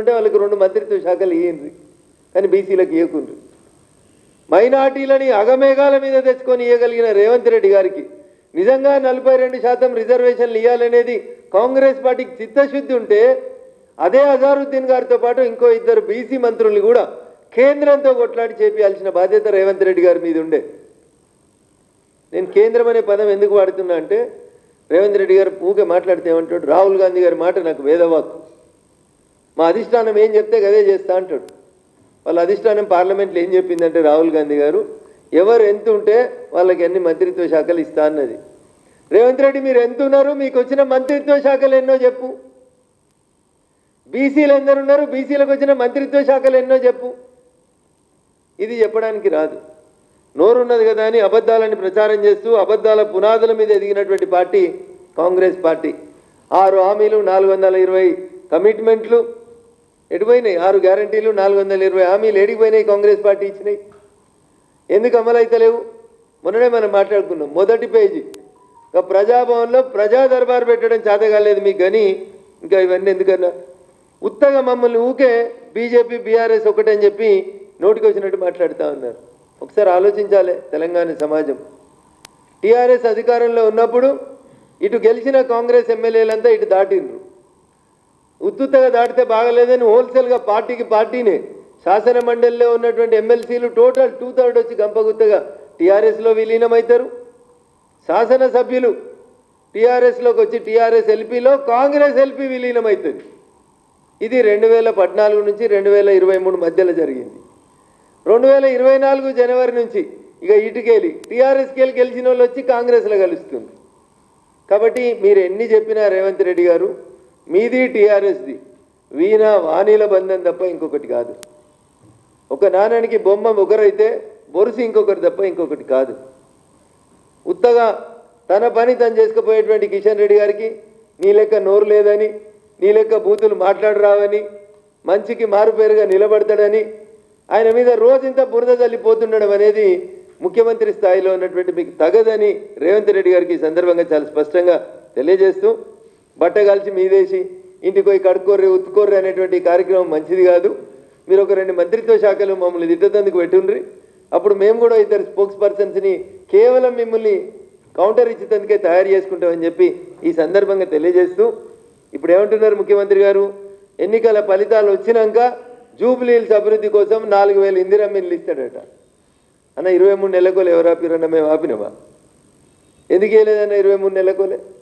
ఉంటే వాళ్ళకి రెండు మంత్రిత్వ శాఖలు ఇయ్యండి కానీ బీసీలకు ఇవ్వకుండ్రు మైనార్టీలని అగమేఘాల మీద తెచ్చుకొని ఇవ్వగలిగిన రేవంత్ రెడ్డి గారికి నిజంగా నలభై రెండు శాతం రిజర్వేషన్లు ఇవ్వాలనేది కాంగ్రెస్ పార్టీకి చిత్తశుద్ధి ఉంటే అదే అజారుద్దీన్ గారితో పాటు ఇంకో ఇద్దరు బీసీ మంత్రుల్ని కూడా కేంద్రంతో కొట్లాడి చేపించాల్సిన బాధ్యత రేవంత్ రెడ్డి గారి మీద ఉండే. నేను కేంద్రం అనే పదం ఎందుకు వాడుతున్నా అంటే రేవంత్ రెడ్డి గారు ఊకే మాట్లాడితే ఏమంటాడు? రాహుల్ గాంధీ గారి మాట నాకు వేదవాక్కు. మా అధిష్టానం ఏం చెప్తే అదే చేస్తా అంటాడు. వాళ్ళ అధిష్టానం పార్లమెంట్లో ఏం చెప్పిందంటే రాహుల్ గాంధీ గారు ఎవరు ఎంత ఉంటే వాళ్ళకి అన్ని మంత్రిత్వ శాఖలు ఇస్తా అన్నది. రేవంత్ రెడ్డి మీరు ఎంత ఉన్నారు? మీకు వచ్చిన మంత్రిత్వ శాఖలు ఎన్నో చెప్పు. బీసీలు ఎందరు ఉన్నారు? బీసీలకు వచ్చిన మంత్రిత్వ శాఖలు ఎన్నో చెప్పు. ఇది చెప్పడానికి రాదు. నోరున్నది కదా అని అబద్ధాలని ప్రచారం చేస్తూ అబద్ధాల పునాదుల మీద ఎదిగినటువంటి పార్టీ కాంగ్రెస్ పార్టీ. ఆరు హామీలు నాలుగు వందల ఇరవై కమిట్మెంట్లు ఎడిపోయినాయి ఆరు గ్యారంటీలు నాలుగు వందల ఇరవై హామీలు ఎడిగిపోయినాయి కాంగ్రెస్ పార్టీ ఇచ్చినాయి. ఎందుకు అమలు మొన్ననే మనం మాట్లాడుకున్నాం. మొదటి పేజీ. ఇంకా ప్రజాభవన్లో ప్రజా దర్బారు పెట్టడం చేతగాలేదు మీకు కానీ ఇంకా ఇవన్నీ ఎందుకన్నా? ఉత్తగా మమ్మల్ని ఊకే బీజేపీ బీఆర్ఎస్ ఒకటని చెప్పి నోటికి వచ్చినట్టు మాట్లాడుతూ ఉన్నారు. ఒకసారి ఆలోచించాలి తెలంగాణ సమాజం. టీఆర్ఎస్ అధికారంలో ఉన్నప్పుడు ఇటు గెలిచిన కాంగ్రెస్ ఎమ్మెల్యేలంతా ఇటు దాటిండ్రు. ఉత్తుత్తగా దాటితే బాగలేదని హోల్సేల్గా పార్టీకి పార్టీనే. శాసన మండలిలో ఉన్నటువంటి ఎమ్మెల్సీలు టోటల్ టూ థర్డ్ వచ్చి గంపగుత్తగా టీఆర్ఎస్లో విలీనమవుతారు శాసనసభ్యులు టీఆర్ఎస్లోకి వచ్చి టీఆర్ఎస్ ఎల్పీలో కాంగ్రెస్ ఎల్పీ విలీనమవుతుంది ఇది రెండు వేల పద్నాలుగు నుంచి రెండు వేల ఇరవై మూడు మధ్యలో జరిగింది. రెండు వేల ఇరవై నాలుగు జనవరి నుంచి ఇక ఇటుకెళ్ళి టీఆర్ఎస్కి గెలిచిన వాళ్ళు వచ్చి కాంగ్రెస్లో కలుస్తుంది. కాబట్టి మీరు ఎన్ని చెప్పినా రేవంత్ రెడ్డి గారు మీది టీఆర్ఎస్ది. వీణ వాణిల బంధం తప్ప ఇంకొకటి కాదు. ఒక నాణానికి బొమ్మ ఒకరైతే బొరుసు ఇంకొకటి తప్ప ఇంకొకటి కాదు. ఉత్తగా తన పని తను చేసుకుపోయేటువంటి కిషన్ రెడ్డి గారికి నీ లెక్క నోరు లేదని నీ లెక్క బూతులు మాట్లాడరావని మంచికి మారుపేరుగా నిలబడతాడని ఆయన మీద రోజంతా బురద తల్లిపోతుండడం అనేది ముఖ్యమంత్రి స్థాయిలో ఉన్నటువంటి మీకు తగదని రేవంత్ రెడ్డి గారికి ఈ సందర్భంగా చాలా స్పష్టంగా తెలియజేస్తూ బట్ట కలిసి మీదేసి ఇంటికి పోయి కడుక్కోర్రి ఉత్తుకోర్రి అనేటువంటి కార్యక్రమం మంచిది కాదు. మీరు ఒక రెండు మంత్రిత్వ శాఖలు మమ్మల్ని తిట్టేందుకు పెట్టుండ్రి. అప్పుడు మేము కూడా ఇద్దరు స్పోక్స్ పర్సన్స్ని కేవలం మిమ్మల్ని కౌంటర్ ఇచ్చేందుకే తయారు చేసుకుంటామని చెప్పి ఈ సందర్భంగా తెలియజేస్తూ ఇప్పుడు ఏమంటున్నారు ముఖ్యమంత్రి గారు? ఎన్నికల ఫలితాలు వచ్చినాక జూబ్లీల్స్ అభివృద్ధి కోసం నాలుగు వేల ఇందిరా మిల్లు ఇస్తాడట అన్న ఇరవై మూడు నెలకోలే ఎవరు ఆపిరన్న మేము ఆపినామా? ఎందుకు వేయలేదన్న ఇరవై మూడు నెలకోలే